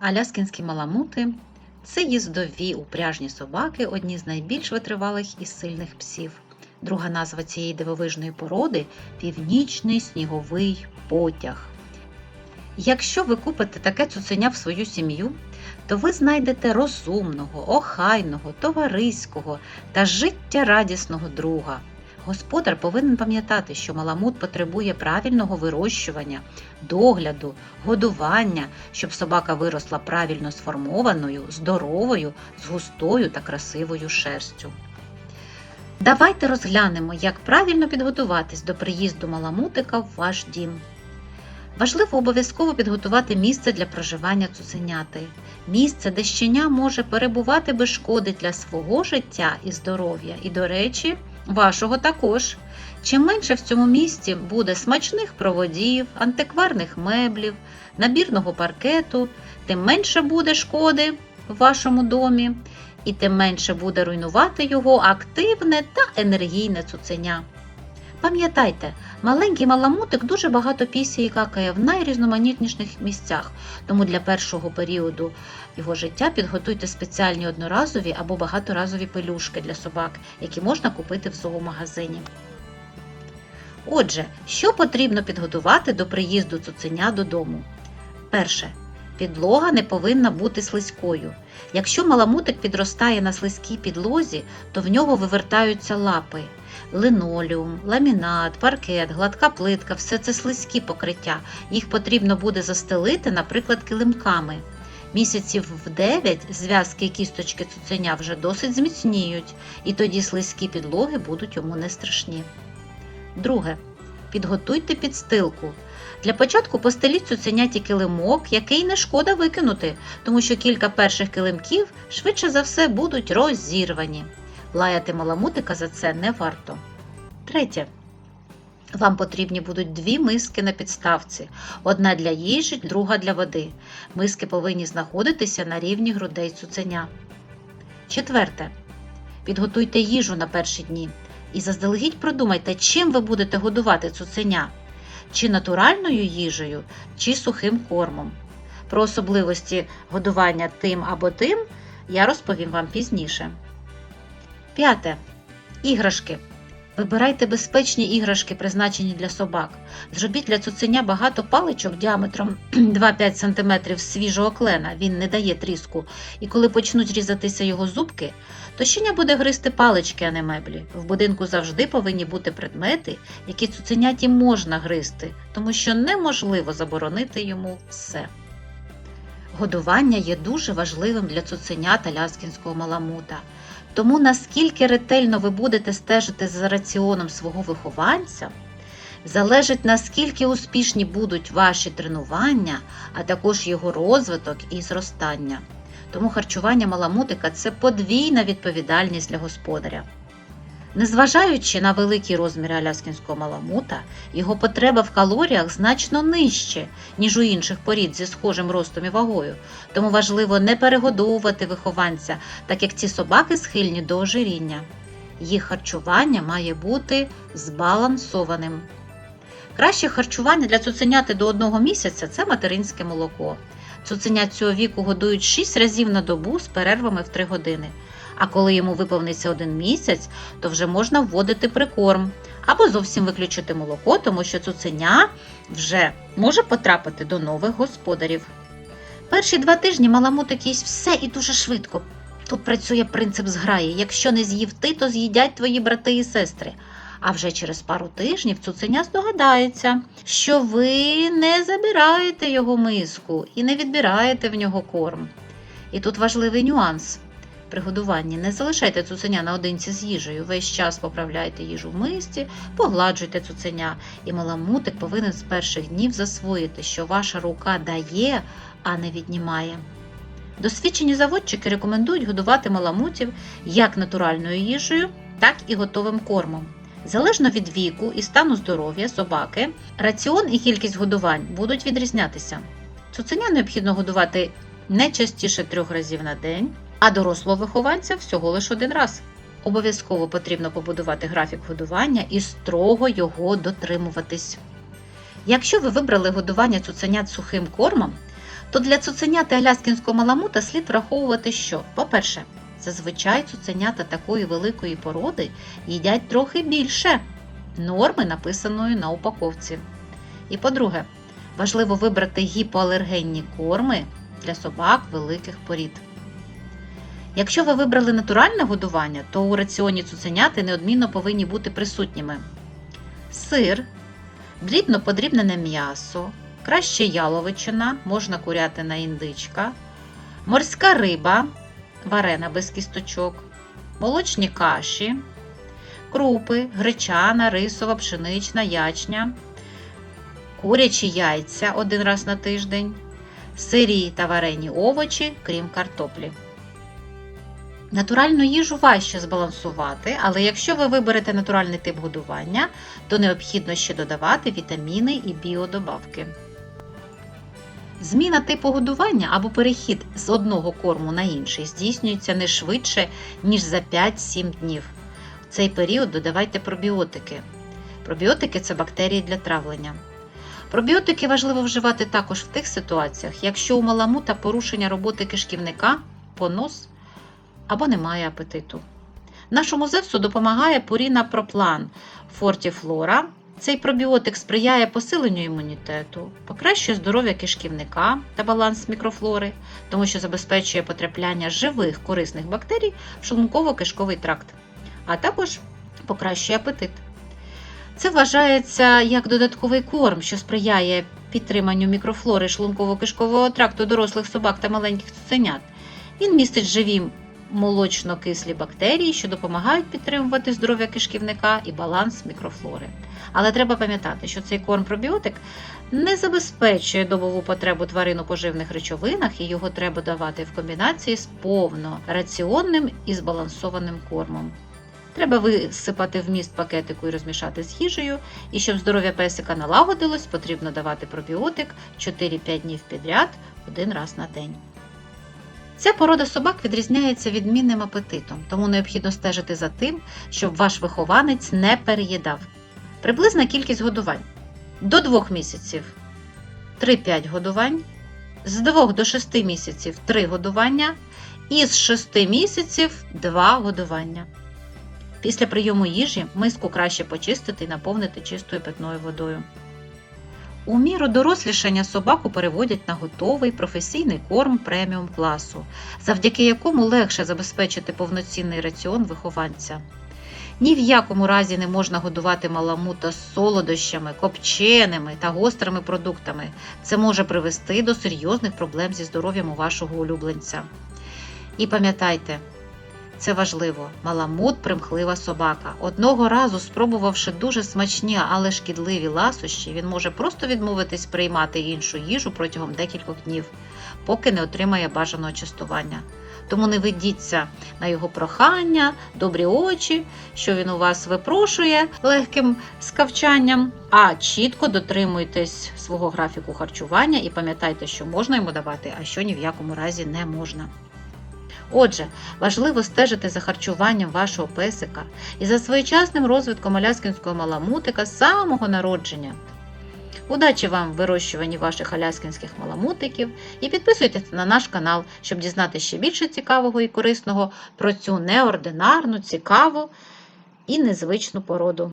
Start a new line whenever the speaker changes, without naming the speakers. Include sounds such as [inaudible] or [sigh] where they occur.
Аляскінські маламути це їздові упряжні собаки, одні з найбільш витривалих і сильних псів. Друга назва цієї дивовижної породи північний сніговий потяг. Якщо ви купите таке цуценя в свою сім'ю, то ви знайдете розумного, охайного, товариського та життєрадісного друга. Господар повинен пам'ятати, що маламут потребує правильного вирощування, догляду, годування, щоб собака виросла правильно сформованою, здоровою, з густою та красивою шерстю. Давайте розглянемо, як правильно підготуватись до приїзду маламутика в ваш дім. Важливо обов'язково підготувати місце для проживання цуценяти, місце, де щеня може перебувати без шкоди для свого життя і здоров'я, і, до речі, вашого також. Чим менше в цьому місці буде смачних проводів, антикварних меблів, набірного паркету, тим менше буде шкоди в вашому домі, і тим менше буде руйнувати його активне та енергійне цуценя. Пам'ятайте, маленький маламутик дуже багато пісі і какає в найрізноманітніших місцях, тому для першого періоду його життя підготуйте спеціальні одноразові або багаторазові пелюшки для собак, які можна купити в зоомагазині. Отже, що потрібно підготувати до приїзду цуценя додому? Перше. Підлога не повинна бути слизькою. Якщо маламутик підростає на слизькій підлозі, то в нього вивертаються лапи. Линолеум, ламінат, паркет, гладка плитка все це слизькі покриття. Їх потрібно буде застелити, наприклад, килимками. Місяців в 9 зв'язки кісточки цуценя вже досить зміцніють, і тоді слизькі підлоги будуть йому не страшні. Друге. Підготуйте підстилку. Для початку постеліть цуценяті килимок, який не шкода викинути, тому що кілька перших килимків швидше за все будуть розірвані. Лаяти маламутика за це не варто. Третє. Вам потрібні будуть дві миски на підставці: одна для їжі, друга для води. Миски повинні знаходитися на рівні грудей цуценя. Четверте. Підготуйте їжу на перші дні і заздалегідь продумайте, чим ви будете годувати цуценя, чи натуральною їжею, чи сухим кормом. Про особливості годування тим або тим я розповім вам пізніше. П'яте. Іграшки. Вибирайте безпечні іграшки, призначені для собак. Зробіть для цуценя багато паличок діаметром [clears throat] 2-5 см свіжого клена, він не дає тріску. І коли почнуть різатися його зубки, то щеня буде гризти палички, а не меблі. В будинку завжди повинні бути предмети, які цуценяті можна гризти, тому що неможливо заборонити йому все. Годування є дуже важливим для цуценят аляскінського маламута. Тому наскільки ретельно ви будете стежити за раціоном свого вихованця, залежить наскільки успішні будуть ваші тренування, а також його розвиток і зростання. Тому харчування маламутика це подвійна відповідальність для господаря. Незважаючи на великі розміри аляскінського маламута, його потреба в калоріях значно нижче, ніж у інших порід зі схожим ростом і вагою, тому важливо не перегодовувати вихованця, так як ці собаки схильні до ожиріння. Їх харчування має бути збалансованим. Краще харчування для цуценяти до одного місяця це материнське молоко. Цуценят цього віку годують 6 разів на добу з перервами в 3 години. А коли йому виповниться один місяць, то вже можна вводити прикорм або зовсім виключити молоко, тому що цуценя вже може потрапити до нових господарів. Перші два тижні маламутик їсть все і дуже швидко. Тут працює принцип зграї: якщо не з'їв ти, то з'їдять твої брати і сестри. А вже через пару тижнів цуценя здогадається, що ви не забираєте його миску і не відбираєте в нього корм. І тут важливий нюанс. При годуванні не залишайте цуценя наодинці з їжею. Весь час поправляйте їжу в мисці, погладжуйте цуценя, і маламутик повинен з перших днів засвоїти, що ваша рука дає, а не віднімає. Досвідчені заводчики рекомендують годувати маламутів як натуральною їжею, так і готовим кормом. Залежно від віку і стану здоров'я собаки, раціон і кількість годувань будуть відрізнятися. Цуценя необхідно годувати не частіше трьох разів на день, а дорослого вихованця всього лише один раз. Обов'язково потрібно побудувати графік годування і строго його дотримуватись. Якщо ви вибрали годування цуценят сухим кормом, То для цуценят аляскінського маламута слід враховувати, що, по-перше, зазвичай цуценята такої великої породи їдять трохи більше норми, написаної на упаковці. І по-друге, важливо вибрати гіпоалергенні корми для собак великих порід. Якщо ви вибрали натуральне годування, то у раціоні цуценяти неодмінно повинні бути присутніми сир, дрібно подрібнене м'ясо, краще яловичина, можна курятина індичка, морська риба, варена без кісточок, молочні каші, крупи, гречана, рисова, пшенична, ячня, курячі яйця один раз на тиждень, сирі та варені овочі, крім картоплі. Натуральну їжу важче збалансувати, але якщо ви виберете натуральний тип годування, то необхідно ще додавати вітаміни і біодобавки. Зміна типу годування або перехід з одного корму на інший здійснюється не швидше, ніж за 5-7 днів. В цей період додавайте пробіотики. Пробіотики це бактерії для травлення. Пробіотики важливо вживати також в тих ситуаціях, якщо у маламута порушення роботи кишківника, понос або немає апетиту. Нашому зевсу допомагає Purina Proplan Fortiflora. Цей пробіотик сприяє посиленню імунітету, покращує здоров'я кишківника та баланс мікрофлори, тому що забезпечує потрапляння живих корисних бактерій в шлунково-кишковий тракт, а також покращує апетит. Це вважається як додатковий корм, що сприяє підтриманню мікрофлори шлунково-кишкового тракту дорослих собак та маленьких цуценят. Він містить живі молочно-кислі бактерії, що допомагають підтримувати здоров'я кишківника і баланс мікрофлори. Але треба пам'ятати, що цей корм пробіотик не забезпечує добову потребу тварин у поживних речовинах, і його треба давати в комбінації з повнораціонним і збалансованим кормом. Треба висипати вміст пакетику і розмішати з їжею. І щоб здоров'я песика налагодилось, потрібно давати пробіотик 4-5 днів підряд один раз на день. Ця порода собак відрізняється відмінним апетитом, тому необхідно стежити за тим, щоб ваш вихованець не переїдав. Приблизна кількість годувань до 2 місяців 3-5 годувань, з 2 до 6 місяців 3 годування і з 6 місяців 2 годування. Після прийому їжі миску краще почистити і наповнити чистою питною водою. У міру дорослішання собаку переводять на готовий професійний корм преміум класу, завдяки якому легше забезпечити повноцінний раціон вихованця. Ні в якому разі не можна годувати маламута з солодощами, копченими та гострими продуктами. Це може привести до серйозних проблем зі здоров'ям у вашого улюбленця. І пам'ятайте, це важливо. Маламут примхлива собака. Одного разу, спробувавши дуже смачні, але шкідливі ласощі, він може просто відмовитись приймати іншу їжу протягом декількох днів, поки не отримає бажаного частування. Тому не ведіться на його прохання, добрі очі, що він у вас випрошує легким скавчанням, а чітко дотримуйтесь свого графіку харчування і пам'ятайте, що можна йому давати, а що ні в якому разі не можна. Отже, важливо стежити за харчуванням вашого песика і за своєчасним розвитком аляскінського маламутика з самого народження. Удачі вам в вирощуванні ваших аляскінських маламутиків і підписуйтесь на наш канал, щоб дізнатися ще більше цікавого і корисного про цю неординарну, цікаву і незвичну породу.